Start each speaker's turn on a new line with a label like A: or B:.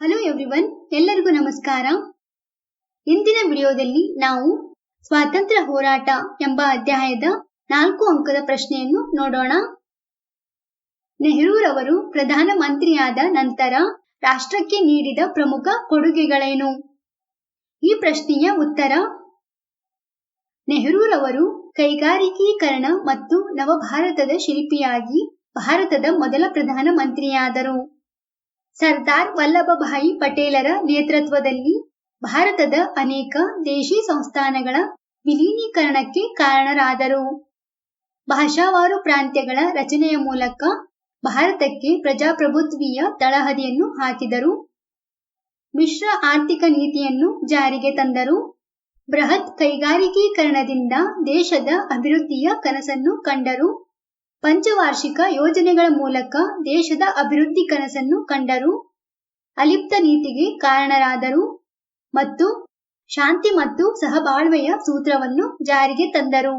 A: Hello everyone ಎಲ್ಲರಿಗೂ ನಮಸ್ಕಾರ. ಇಂದಿನ ವಿಡಿಯೋದಲ್ಲಿ ನಾವು ಸ್ವಾತಂತ್ರ್ಯ ಹೋರಾಟ ಎಂಬ ಅಧ್ಯಾಯದ ನಾಲ್ಕು ಅಂಕದ ಪ್ರಶ್ನೆಯನ್ನು ನೋಡೋಣ. ನೆಹರೂರವರು ಪ್ರಧಾನಮಂತ್ರಿಯಾದ ನಂತರ ರಾಷ್ಟ್ರಕ್ಕೆ ನೀಡಿದ ಪ್ರಮುಖ ಕೊಡುಗೆಗಳೇನು? ಈ ಪ್ರಶ್ನೆಯ ಉತ್ತರ ನೆಹರೂರವರು ಕೈಗಾರಿಕೀಕರಣ ಮತ್ತು ನವಭಾರತದ ಶಿಲ್ಪಿಯಾಗಿ ಭಾರತದ ಮೊದಲ ಪ್ರಧಾನಮಂತ್ರಿಯಾದರು. ಸರ್ದಾರ್ ವಲ್ಲಭಭಾಯಿ ಪಟೇಲರ ನೇತೃತ್ವದಲ್ಲಿ ಭಾರತದ ಅನೇಕ ದೇಶಿ ಸಂಸ್ಥಾನಗಳ ವಿಲೀನೀಕರಣಕ್ಕೆ ಕಾರಣರಾದರು. ಭಾಷಾವಾರು ಪ್ರಾಂತ್ಯಗಳ ರಚನೆಯ ಮೂಲಕ ಭಾರತಕ್ಕೆ ಪ್ರಜಾಪ್ರಭುತ್ವೀಯ ತಳಹದಿಯನ್ನು ಹಾಕಿದರು. ಮಿಶ್ರ ಆರ್ಥಿಕ ನೀತಿಯನ್ನು ಜಾರಿಗೆ ತಂದರು. ಬೃಹತ್ ಕೈಗಾರಿಕೀಕರಣದಿಂದ ದೇಶದ ಅಭಿವೃದ್ಧಿಯ ಕನಸನ್ನು ಕಂಡರು. ಪಂಚವಾರ್ಷಿಕ ಯೋಜನೆಗಳ ಮೂಲಕ ದೇಶದ ಅಭಿವೃದ್ಧಿ ಕನಸನ್ನು ಕಂಡರು. ಅಲಿಪ್ತ ನೀತಿಗೆ ಕಾರಣರಾದರು ಮತ್ತು ಶಾಂತಿ ಮತ್ತು ಸಹಬಾಳ್ವೆಯ ಸೂತ್ರವನ್ನು ಜಾರಿಗೆ ತಂದರು.